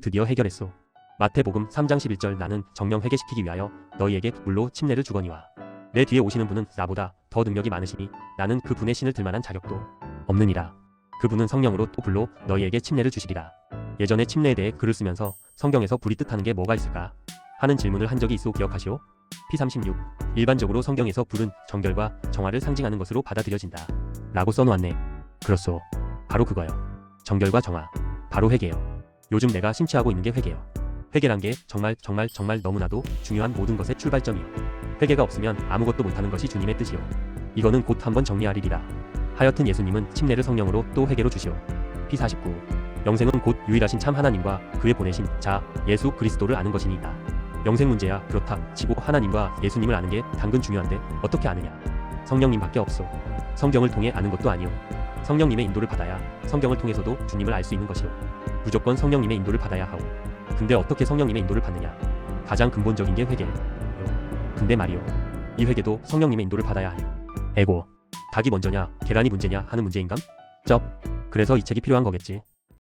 드디어 해결했소. 마태복음 3장 11절 나는 정령 회개시키기 위하여 너희에게 물로 침례를 주거니와 내 뒤에 오시는 분은 나보다 더 능력이 많으시니 나는 그 분의 신을 들만한 자격도 없느니라. 그분은 성령으로 또 불로 너희에게 침례를 주시리라. 예전에 침례에 대해 글을 쓰면서 성경에서 불이 뜻하는 게 뭐가 있을까 하는 질문을 한 적이 있어 기억하시오? P36 일반적으로 성경에서 불은 정결과 정화를 상징하는 것으로 받아들여진다. 라고 써놓았네. 그렇소. 바로 그거요. 정결과 정화. 바로 회개요. 요즘 내가 심취하고 있는 게 회개요. 회개란 게 정말 정말 정말 너무나도 중요한 모든 것의 출발점이요. 회개가 없으면 아무것도 못하는 것이 주님의 뜻이요. 이거는 곧 한번 정리하리리라. 하여튼 예수님은 침례를 성령으로 또 회개로 주시오. P49 영생은 곧 유일하신 참 하나님과 그의 보내신 자 예수 그리스도를 아는 것이니이다. 영생 문제야 그렇다 치고 하나님과 예수님을 아는 게 당근 중요한데 어떻게 아느냐? 성령님밖에 없소. 성경을 통해 아는 것도 아니오. 성령님의 인도를 받아야 성경을 통해서도 주님을 알 수 있는 것이오. 무조건 성령님의 인도를 받아야 하오. 근데 어떻게 성령님의 인도를 받느냐? 가장 근본적인 게 회개요. 근데 말이요. 이 회개도 성령님의 인도를 받아야 하요. 에고. 닭이 먼저냐, 계란이 문제냐 하는 문제인감? 쩝. 그래서 이 책이 필요한 거겠지.